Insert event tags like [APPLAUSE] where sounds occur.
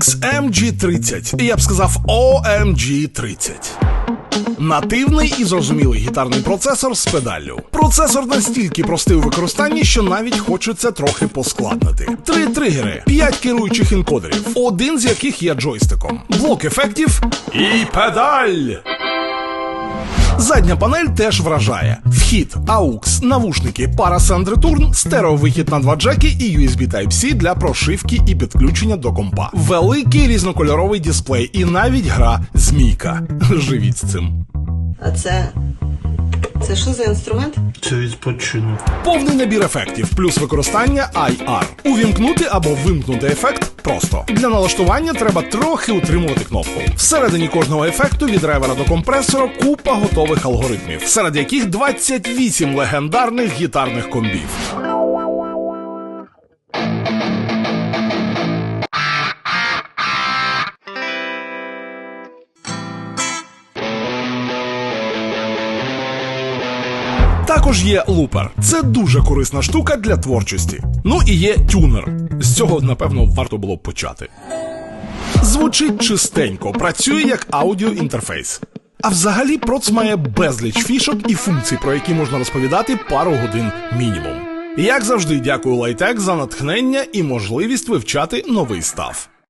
Onyx MG30. Я б сказав OMG 30. Нативний і зрозумілий гітарний процесор з педаллю. Процесор настільки простий у використанні, що навіть хочеться трохи поскладнити. Три тригери, п'ять керуючих інкодерів, один з яких є джойстиком, блок ефектів і педаль. Задня панель теж вражає. Вхід, AUX, навушники, пара Return, стереовихід на два джеки і USB Type-C для прошивки і підключення до компа. Великий різнокольоровий дисплей і навіть гра Змійка. [LAUGHS] Живіть з цим. А це. Це що за інструмент? Це відпочинок. Повний набір ефектів плюс використання IR. Увімкнути або вимкнути ефект просто. Для налаштування треба трохи утримувати кнопку. Всередині кожного ефекту від ревера до компресора купа готових алгоритмів, серед яких 28 легендарних гітарних комбів. Також є лупер. Це дуже корисна штука для творчості. Ну і є тюнер. З цього, напевно, варто було б почати. Звучить чистенько, працює як аудіоінтерфейс. А взагалі проц має безліч фішок і функцій, про які можна розповідати пару годин мінімум. Як завжди, дякую Litex за натхнення і можливість вивчати новий став.